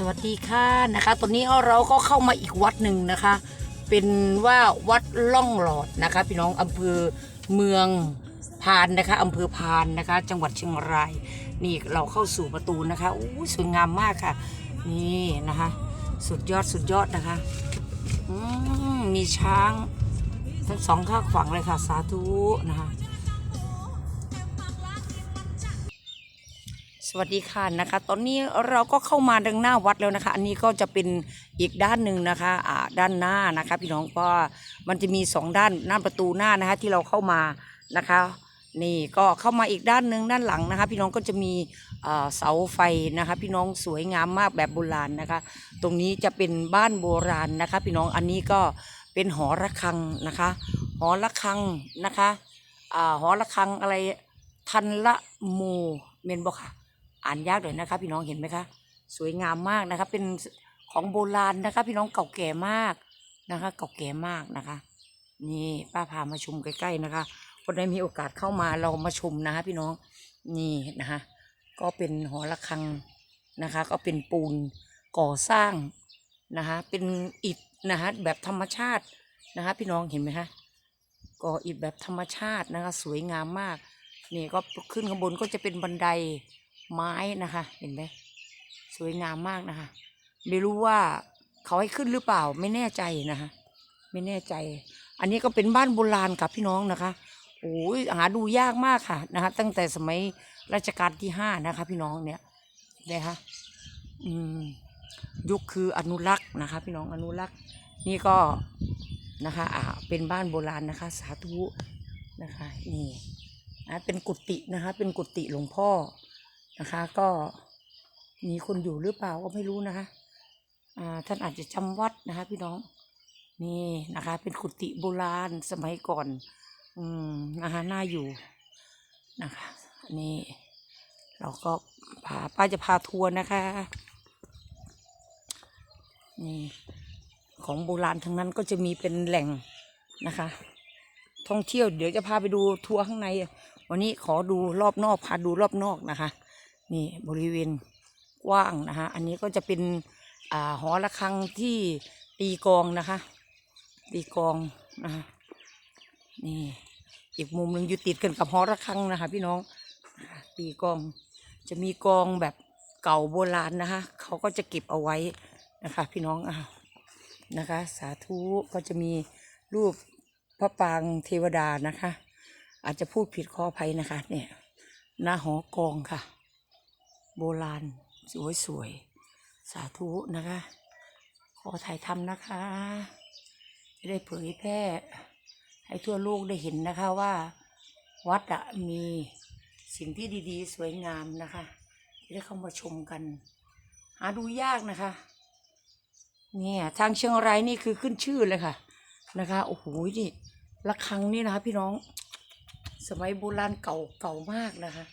สวัสดีค่ะนะคะ ตอนนี้เราก็เข้ามาอีกวัดหนึ่งนะคะ เป็นว่าวัดล่องหลอดนะคะ พี่น้องอำเภอเมืองพานนะคะอำเภอพานนะคะ จังหวัดเชียงราย นี่เราเข้าสู่ประตูนะคะอู้สวยงามมากค่ะ นี่นะคะ สุดยอดสุดยอดนะคะอืมมีช้าง ทั้งสองข้างขวางเลยค่ะ สาธุนะคะ สวัสดีค่ะนะคะ ตอนนี้เราก็เข้ามาดังหน้าวัดแล้วนะคะ อันนี้ก็จะเป็นอีกด้านหนึ่งนะคะอ่าด้านหน้านะคะ พี่น้องเพราะมันจะมีสองด้านหน้าประตูหน้านะคะที่เราเข้ามานะคะ นี่ก็เข้ามาอีกด้านหนึ่งด้านหลังนะคะ พี่น้องก็จะมีเอ่อเสาไฟนะคะ พี่น้องสวยงามมากแบบโบราณนะคะ ตรงนี้จะเป็นบ้านโบราณนะคะ พี่น้องอันนี้ก็เป็นหอระฆังนะคะ หอระฆังนะคะอ่าหอระฆังอะไรทันละโมเมนบอกค่ะ อ่านยากหน่อยนะคะ พี่น้องเห็นไหมคะ สวยงามมากนะคะ เป็นของโบราณนะคะ พี่น้องเก่าแก่มากนะคะ เก่าแก่มากนะคะ นี่ป้าพามาชมใกล้ๆนะคะคนใดมีโอกาสเข้ามาเรามาชมนะคะพี่น้องนี่นะคะก็เป็นหอระฆังนะคะ ก็เป็นปูนก่อสร้างนะคะเป็นอิฐนะคะแบบธรรมชาตินะคะ พี่น้องเห็นไหมคะก่ออิฐแบบธรรมชาตินะคะ สวยงามมากนี่ก็ขึ้นข้างบนก็จะเป็นบันได ไม้นะคะ เห็นไหมสวยงามมากนะคะ ไม่รู้ว่าเขาให้ขึ้นหรือเปล่าไม่แน่ใจนะคะ ไม่แน่ใจ อันนี้ก็เป็นบ้านโบราณกับพี่น้องนะคะโอ้ยหาดูยากมากค่ะนะคะ ตั้งแต่สมัยรัชกาลที่ห้านะคะ พี่น้องเนี่ยนะคะอืมยุคคืออนุรักษ์นะคะ พี่น้องอนุรักษ์นี่ก็นะคะอ่าเป็นบ้านโบราณนะคะ สาธุนะคะนี่นะเป็นกุฏินะคะ เป็นกุฏิหลวงพ่อ นะคะ ก็มีคนอยู่หรือเปล่าก็ไม่รู้นะคะท่านอาจจะจำวัดนะคะ พี่น้องนี่นะคะ เป็นกุฏิโบราณสมัยก่อน อืมนะคะน่าอยู่นะคะนนี่เราก็พาป้าจะพาทัวร์นะคะนี่ของโบราณทั้งนั้นก็จะมีเป็นแหล่งนะคะ ท่องเที่ยวเดี๋ยวจะพาไปดูทัวร์ข้างใน วันนี้ขอดูรอบนอกพาดูรอบนอกนะคะ นี่บริเวณกว้างนะคะอันนี้ก็จะเป็นอ่าหอระฆังที่ตีกองนะคะตีกองนะคะนี่อีกมุมหนึ่งอยู่ติดกันกับหอระฆังนะคะ พี่น้องตีกองจะมีกองแบบเก่าโบราณนะคะเขาก็จะเก็บเอาไว้นะคะ พี่น้องอะนะคะ สาธุก็จะมีรูปพระปางเทวดานะคะ อาจจะพูดผิดขออภัยนะคะ เนี่ยหน้าหอกองค่ะ โบราณ สวยๆ สาธุนะคะ ขอถ่ายทำนะคะ จะได้เผยแพร่ ให้ทั่วโลกได้เห็นนะคะว่า วัดอะมีสิ่งที่ดีๆ สวยงามนะคะ ที่ได้เข้ามาชมกัน หาดูยากนะคะเนี่ยทางเชียงรายนี่คือขึ้นชื่อเลยค่ะนะคะโอ้โหนี่ระฆังนี่นะคะพี่น้อง สมัยโบราณเก่าเก่ามากนะคะ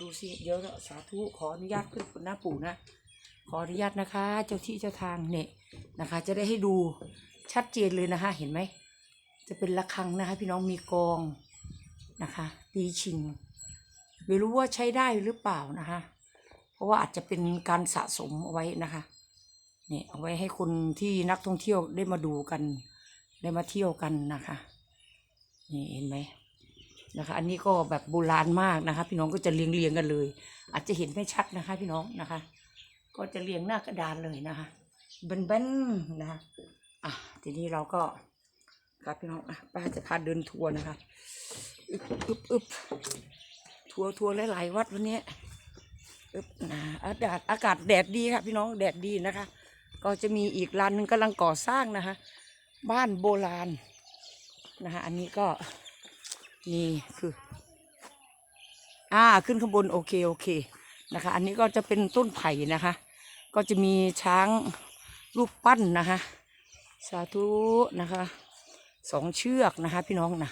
ดูสิเดี๋ยวสาธุขออนุญาตขึ้นบนหน้าปู่นะ ขออนุญาตนะคะ เจ้าที่เจ้าทางเนี่ยนะคะ จะได้ให้ดูชัดเจนเลยนะคะ เห็นไหม จะเป็นระฆังนะคะ พี่น้องมีกองนะคะตีชิง ไม่รู้ว่าใช้ได้หรือเปล่านะคะ เพราะว่าอาจจะเป็นการสะสมเอาไว้นะคะเนี่ยเอาไว้ให้คนที่นักท่องเที่ยวได้มาดูกัน ได้มาเที่ยวกันนะคะ นี่เห็นไหม นะคะ อันนี้ก็แบบโบราณมากนะคะ พี่น้องก็จะเรียงเรียงกันเลย อาจจะเห็นไม่ชัดนะคะ พี่น้องนะคะ ก็จะเรียงหน้ากระดานเลยนะคะเบนๆนะคะอะทีนี้เราก็ครับพี่น้องอะป้าจะพาเดินทัวร์นะคะอึบอึบอึบทัวร์ทัวร์หลายๆวัดวันนี้อึบนะอากาศอากาศแดดดีค่ะพี่น้องแดดดีนะคะ ก็จะมีอีกร้านหนึ่งกำลังก่อสร้างนะคะ บ้านโบราณนะคะอันนี้ก็ นี่คือ อ่าขึ้นข้างบนโอเคโอเคนะคะ อันนี้ก็จะเป็นต้นไผ่นะคะ ก็จะมีช้างรูปปั้นนะคะ สาธุนะคะสองเชือกนะคะ พี่น้องนะ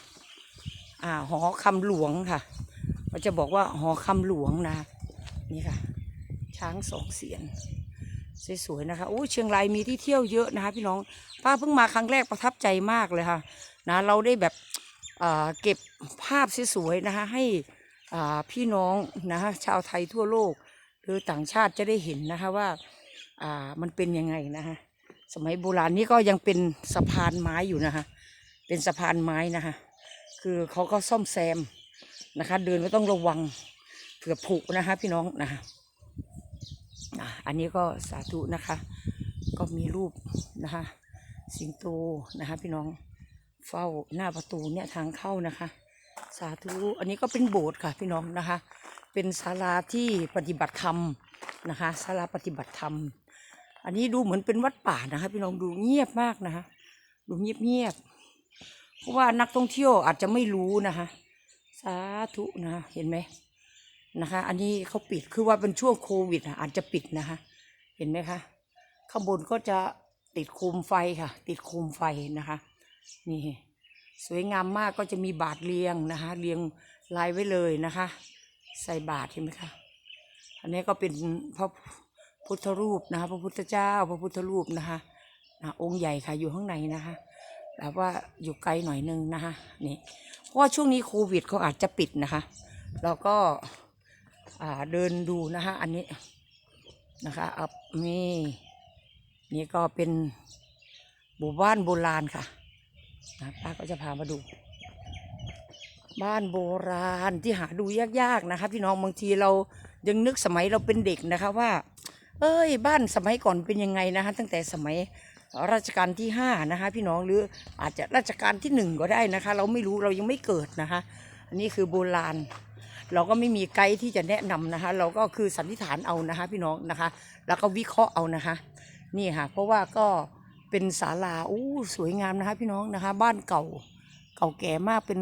อ่าหอคำหลวงค่ะก็จะบอกว่าหอคำหลวงนะ นี่ค่ะ ช้างสองเสียนสวยๆนะคะโอ้เชียงรายมีที่เที่ยวเยอะนะคะ พี่น้องป้าเพิ่งมาครั้งแรกประทับใจมากเลยค่ะ นะ เราได้แบบอ่า เก็บภาพสวยๆนะคะให้พี่น้องนะคะชาวไทยทั่วโลก หรือต่างชาติจะได้เห็นนะคะว่ามันเป็นยังไงนะคะสมัยโบราณนี้ก็ยังเป็นสะพานไม้อยู่นะคะเป็นสะพานไม้นะคะคือเขาก็ซ่อมแซมนะคะ เดินก็ต้องระวังเผื่อผุนะคะพี่น้องนะคะอันนี้ก็สาธุนะคะ ก็มีรูปนะคะ สิงโตนะคะพี่น้อง เฝ้าหน้าประตูเนี่ยทางเข้านะคะ สาธุอันนี้ก็เป็นโบสถ์ค่ะพี่น้องนะคะ เป็นศาลาที่ปฏิบัติธรรมนะคะศาลาปฏิบัติธรรม อันนี้ดูเหมือนเป็นวัดป่านะคะ พี่น้องดูเงียบมากนะคะ ดูเงียบเงียบเพราะว่านักท่องเที่ยวอาจจะไม่รู้นะคะ สาธุนะเห็นไหมนะคะ อันนี้เขาปิดคือว่าเป็นช่วงโควิดอะอาจจะปิดนะคะ เห็นไหมคะข้างบนก็จะติดโคมไฟค่ะ ติดโคมไฟนะคะ นี่ สวยงามมากก็จะมีบาทเรียงนะคะ เรียงลายไว้เลยนะคะ ใส่บาทเห็นไหมคะอันนี้ก็เป็นพระพุทธรูปนะคะ พระพุทธเจ้า พระพุทธรูปนะคะนะองค์ใหญ่ค่ะอยู่ข้างในนะคะแต่ว่าอยู่ไกลหน่อยนึงนะคะนี่เพราะว่าช่วงนี้โควิดเขาอาจจะปิดนะคะเราก็าเดินดูนะคะอันนี้นะคะอับนี่นี่ก็เป็นหมู่บ้านโบราณค่ะ นะป้าก็จะพามาดู บ้านโบราณที่หาดูยากๆนะคะพี่น้องบางทีเรายังนึกสมัยเราเป็นเด็กนะคะว่า เอ้ย บ้านสมัยก่อนเป็นยังไงนะคะตั้งแต่สมัยรัชกาลที่ห้านะคะพี่น้องหรืออาจจะรัชกาลที่หนึ่งก็ได้นะคะ เราไม่รู้เรายังไม่เกิดนะคะ อันนี้คือโบราณ เราก็ไม่มีไกด์ที่จะแนะนำนะคะ เราก็คือสันนิษฐานเอานะคะ พี่น้องนะคะ แล้วก็วิเคราะห์เอานะคะ นี่ค่ะ เพราะว่าก็ เป็นศาลาอู้สวยงามนะคะ พี่น้องนะคะ บ้านเก่าเก่าแก่มากเป็น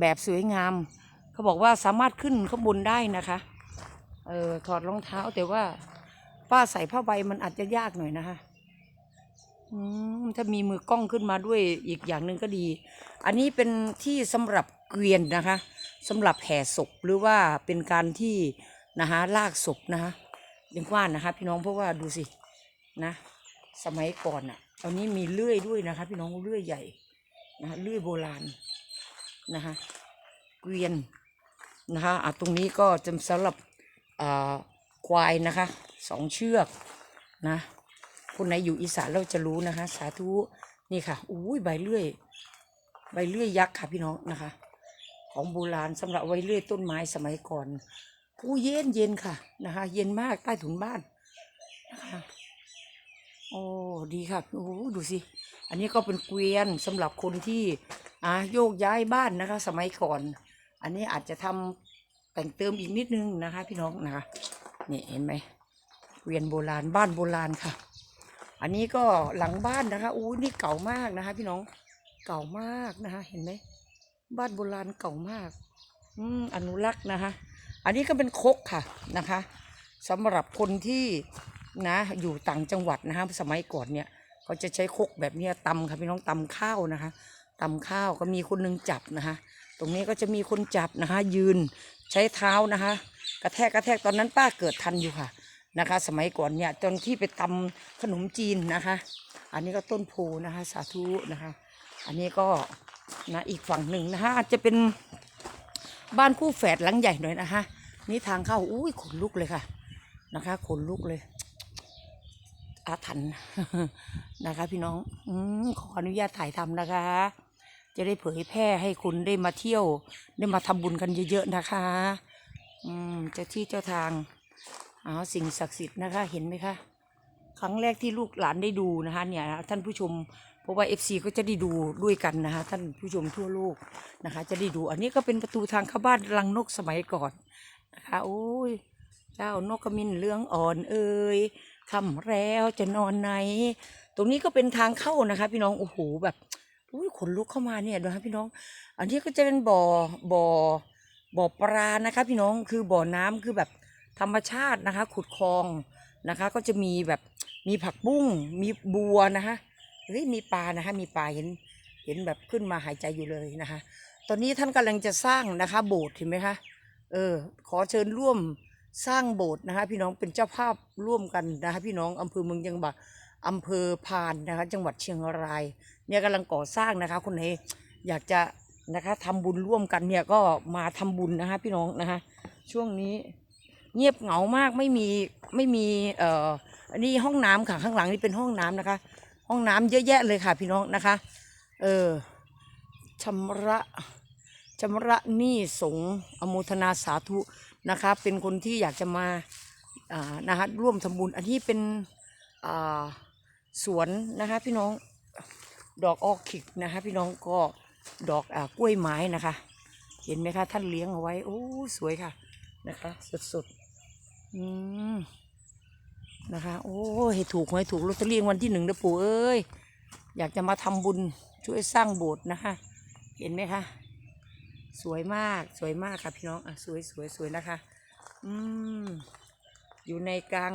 แบบสวยงาม เขาบอกว่าสามารถขึ้นข้างบนได้นะคะเออถอดรองเท้าแต่ว่าป้าใส่ผ้าใบมันอาจจะยากหน่อยนะคะอืมถ้ามีมือกล้องขึ้นมาด้วยอีกอย่างหนึ่งก็ดี อันนี้เป็นที่สำหรับเกวียนนะคะสำหรับแห่ศพหรือว่าเป็นการที่นะคะลากศพนะคะยังกว้านนะคะ พี่น้องเพราะว่าดูสินะ สมัยก่อนอะ ตอนนี้มีเลื่อยด้วยนะคะ พี่น้องเลื่อยใหญ่นะะเลื่อยโบราณนะคะเกวียนนะคะอะตรงนี้ก็จะสำหรับอ่าควายนะคะสองเชือกนะคนไหนอยู่อีสานเราจะรู้นะคะ สาธุนี่ค่ะอุ้ยใบเลื่อย ใบเลื่อยยักษ์ค่ะพี่น้องนะคะ ของโบราณสำหรับไว้เลื่อยต้นไม้สมัยก่อนอู้เย็นเย็นค่ะนะคะ เย็นมากใต้ถุนบ้านนะคะ โอ้ดีค่ะโอ้ดูสิ อันนี้ก็เป็นเกวียนสำหรับคนที่อ่าโยกย้ายบ้านนะคะ สมัยก่อน อันนี้อาจจะทำแต่งเติมอีกนิดนึงนะคะ พี่น้องนะคะนี่เห็นไหมเกวียนโบราณบ้านโบราณค่ะ อันนี้ก็หลังบ้านนะคะอู้นี่เก่ามากนะคะ พี่น้องเก่ามากนะคะ เห็นไหมบ้านโบราณเก่ามาก อืมอนุรักษ์นะคะ อันนี้ก็เป็นคกค่ะนะคะสำหรับคนที่ นะอยู่ต่างจังหวัดนะคะสมัยก่อนเนี่ยเขาจะใช้คกแบบนี้ตำค่ะพี่น้องตำข้าวนะคะตำข้าวก็มีคนหนึงจับนะคะตรงนี้ก็จะมีคนจับนะคะ ยืนใช้เท้านะคะ กระแทกกระแทกตอนนั้นป้าเกิดทันอยู่ค่ะนะคะ สมัยก่อนเนี่ยตอนที่ไปตำขนมจีนนะคะ อันนี้ก็ต้นโพนะคะสาธุนะคะ อันนี้ก็นะอีกฝั่งหนึ่งนะคะอาจจะเป็นบ้านคู่แฝดหลังใหญ่หน่อยนะคะนี่ทางเข้าอุ้ยขนลุกเลยค่ะนะคะขนลุกเลย อาถรรพ์นะคะ พี่น้องอขออนุญาตถ่ายทำนะคะ จะได้เผยแพร่ให้คุณได้มาเที่ยว ได้มาทำบุญกันเยอะๆนะคะ อืมเจ้าที่เจ้าทางเอาสิ่งศักดิ์สิทธิ์นะคะ เห็นไหมคะครั้งแรกที่ลูกหลานได้ดูนะคะ เนี่ยท่านผู้ชมเพราะว่า FC ก็จะได้ดูด้วยกันนะคะท่านผู้ชมทั่วโลกนะคะ จะได้ดูอันนี้ก็เป็นประตูทางเข้าบ้านรังนกสมัยก่อนนะคะโอ้ยเจ้านกกระมินเลื้องอ่อนเอ่ย คำแล้วจะนอนไหน ตรงนี้ก็เป็นทางเข้านะคะ พี่น้องโอ้โหแบบอุ้ยขนลุกเข้ามาเนี่ยนะคะพี่น้อง อันนี้ก็จะเป็นบ่อบ่อบ่อปลานะคะ พี่น้องคือบ่อน้ำคือแบบธรรมชาตินะคะ ขุดคลองนะคะ ก็จะมีแบบมีผักบุ้งมีบัวนะคะเฮ้ยมีปลานะคะ มีปลาเห็นเห็นแบบขึ้นมาหายใจอยู่เลยนะคะ ตอนนี้ท่านกำลังจะสร้างนะคะ โบสถ์เห็นไหมคะเออขอเชิญร่วม สร้างโบสถ์นะคะพี่น้องเป็นเจ้าภาพร่วมกันนะคะพี่น้องอำเภอเมืองจังหวัดอำเภอพานนะคะจังหวัดเชียงรายเนี่ยกำลังก่อสร้างนะคะคนไหนอยากจะนะคะทำบุญร่วมกันเนี่ยก็มาทำบุญนะคะพี่น้องนะคะช่วงนี้เงียบเหงามากไม่มีไม่มีเอ่ออันนี้ห้องน้ำค่ะข้างหลังนี่เป็นห้องน้ำนะคะ ห้องน้ำเยอะแยะเลยค่ะพี่น้องนะคะเออชำระชำระหนี้สงอโมทนาสาธุ นะคะเป็นคนที่อยากจะมานะคะร่วมทำบุญ อันนี้เป็นสวนนะคะพี่น้องดอกออคิดนะคะพี่น้องก็ดอกอกล้วยไม้นะคะ เห็นไหมคะท่านเลี้ยงเอาไว้โอ้สวยค่ะนะคะสดๆอืมนะคะโอ้ให้ถูกให้ถูกลอตเตอรี่รางวันที่หนึ่งนะปู่เอ้ยอยากจะมาทำบุญช่วยสร้างโบสถ์นะคะ เห็นไหมคะ สวยมากสวยมากค่ะพี่น้องอะสวยสวยสวยนะคะ อืมอยู่ในกลาง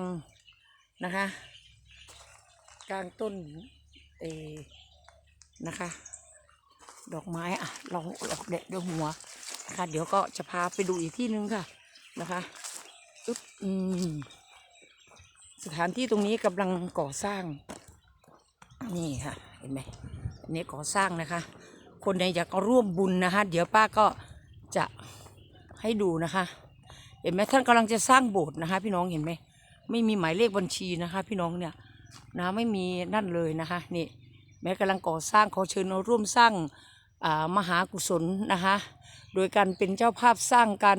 นะคะ กลางต้นเอนะคะ ดอกไม้อะเราเราเด็ดด้วยหัวนะคะเดี๋ยวก็จะพาไปดูอีกที่นึงค่ะนะคะอึ๊บอืมสถานที่ตรงนี้กำลังก่อสร้าง นี่ค่ะ เห็นไหมนนี้ก่อสร้างนะคะ คนไหนอยากร่วมบุญนะคะ เดี๋ยวป้าก็จะให้ดูนะคะ เห็นไหมท่านกำลังจะสร้างโบสถ์นะคะ พี่น้องเห็นไหมไม่มีหมายเลขบัญชีนะคะ พี่น้องเนี่ยนะไม่มีนั่นเลยนะคะนี่แม้กำลังก่อสร้างขอเชิญร่วมสร้างมหากุศลนะคะ โดยการเป็นเจ้าภาพสร้างกัน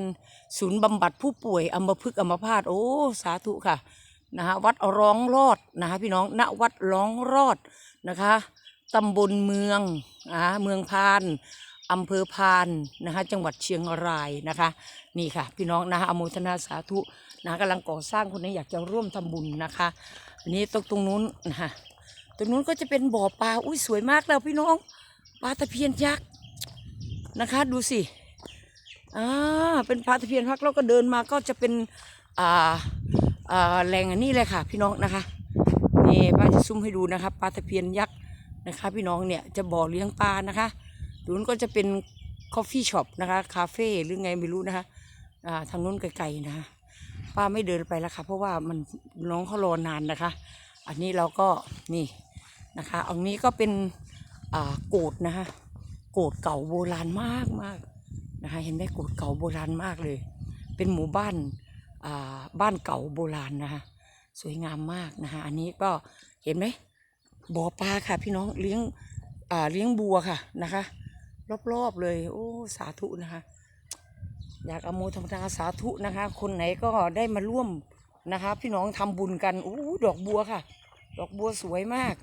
ศูนย์บำบัดผู้ป่วยอัมพฤกษ์อัมพาตโอ้สาธุค่ะนะคะวัดร้องรอดนะคะพี่น้องณวัดร้องรอดนะคะ ตำบลเมืองอ่าเมืองพานอำเภอพานนะคะจังหวัดเชียงรายนะคะ นี่ค่ะ พี่น้องนะคะอนุโมทนาสาธุนะะกำลังก่อสร้างคนนี้อยากจะร่วมทำบุญนะคะอันนี้ตรงตรงนู้นนะคะตรงนู้นก็จะเป็นบ่อปลาอุ้ยสวยมากแล้วพี่น้องปลาตะเพียนยักษ์นะคะ ดูสิอ่าเป็นปลาตะเพียนยักแล้วก็เดินมาก็จะเป็นอ่าอ่าแหล่งอันนี้เลยค่ะ พี่น้องนะคะนี่ป้าจะซุ่มให้ดูนะคะปลาตะเพียนยักษ์ นะคะ พี่น้องเนี่ยจะบ่อเลี้ยงปลานะคะตรงนู้นก็จะเป็นคอฟฟี่ช็อปนะคะคาเฟ่หรือไงไม่รู้นะคะอ่าทางนู้นไกลๆนะคะป้าไม่เดินไปแล้วค่ะ เพราะว่ามันน้องเขารอนานนะคะ อันนี้เราก็นี่นะคะอันนี้ก็เป็นอ่าโกดนะคะโกดเก่าโบราณมากมากนะคะเห็นไหมโกดเก่าโบราณมากเลย เป็นหมู่บ้านอ่าบ้านเก่าโบราณนะคะสวยงามมากนะคะอันนี้ก็เห็นไหม บ่อปลาค่ะ พี่น้องเลี้ยงอ่าเลี้ยงบัวค่ะนะคะ รอบๆเลย โอ้สาธุนะคะ อยากอโมทนาสาธุนะคะ คนไหนก็ได้มาร่วมนะคะ พี่น้องทำบุญกันโอ้ดอกบัวค่ะ ดอกบัวสวยมาก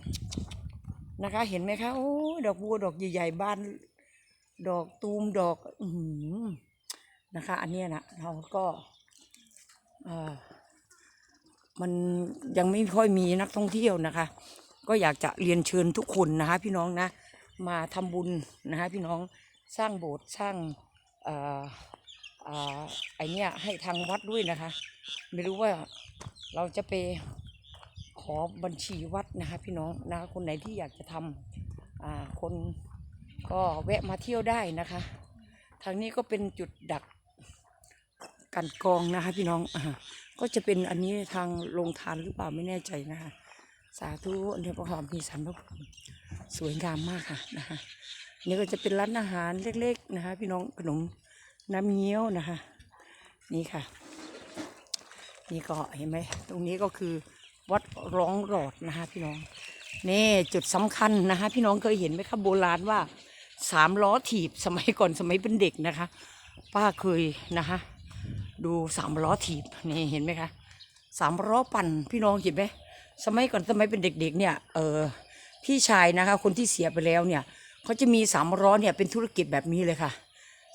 นะคะ เห็นไหมคะโอ้ดอกบัวดอกใหญ่ๆบานดอกตูมดอกอืนะคะ อันนี้นะเราก็มันยังไม่ค่อยมีนักท่องเที่ยวนะคะ ก็อยากจะเรียนเชิญทุกคนนะคะพี่น้องนะ มาทำบุญนะคะพี่น้องสร้างโบสถ์สร้างออไอเนี้ยให้ทางวัดด้วยนะคะ ไม่รู้ว่าเราจะไปขอบัญชีวัดนะคะพี่น้องนะคะคนไหนที่อยากจะทำคนก็แวะมาเที่ยวได้นะคะ ทางนี้ก็เป็นจุดดักกันกองนะคะพี่น้องอก็จะเป็นอันนี้ทางลงทานหรือเปล่าไม่แน่ใจนะคะ สาธุอันนี้ประกอบมีสันพระภูมิสวยงามมากค่ะนะคะนี่ก็จะเป็นร้านอาหารเล็กๆนะคะ พี่น้องขนมน้ำเงี้ยวนะคะ นี่ค่ะ นี่ก็เห็นไหมตรงนี้ก็คือวัดร้องรอดนะคะ พี่น้องนี่จุดสำคัญนะคะ พี่น้องเคยเห็นไหมครับโบราณว่าสามล้อถีบสมัยก่อนสมัยเป็นเด็กนะคะ ป้าเคยนะคะ ดูสามล้อถีบนี่เห็นไหมคะสามล้อปั่นพี่น้องเห็นไหม สมัยก่อนสมัยเป็นเด็กๆเนี่ยเออพี่ชายนะคะ คนที่เสียไปแล้วเนี่ยเขาจะมีสามล้อเนี่ยเป็นธุรกิจแบบนี้เลยค่ะ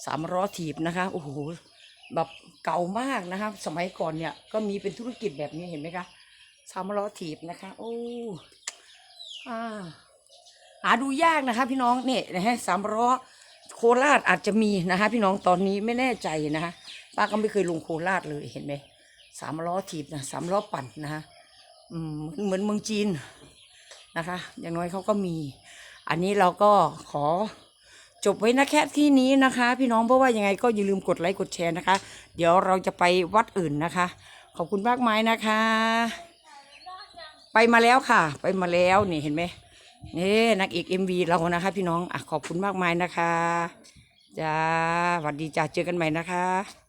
สามล้อถีบนะคะโอ้โหแบบเก่ามากนะคะ สมัยก่อนเนี่ยก็มีเป็นธุรกิจแบบนี้เห็นไหมคะสามล้อถีบนะคะ โอ้อ่าหาดูยากนะคะ พี่น้องเนี่ยนะฮะสามล้อโคราชอาจจะมีนะคะ พี่น้องตอนนี้ไม่แน่ใจนะคะป้าก็ไม่เคยลงโคราชเลยเห็นไหมสามล้อถีบนะสามล้อปั่นนะคะ เหมือนเมืองจีนนะคะ อย่างน้อยเขาก็มี อันนี้เราก็ขอจบไว้นะแค่ที่นี้นะคะ พี่น้องเพราะว่ายังไงก็อย่าลืมกดไลค์กดแชร์นะคะ เดี๋ยวเราจะไปวัดอื่นนะคะ ขอบคุณมากมายนะคะ ไปมาแล้วค่ะ ไปมาแล้วนี่เห็นไหมนี่นักเอกเอ็มวีเรานะคะ พี่น้องอะขอบคุณมากมายนะคะจ้าสวัสดีจ้าเจอกันใหม่นะคะ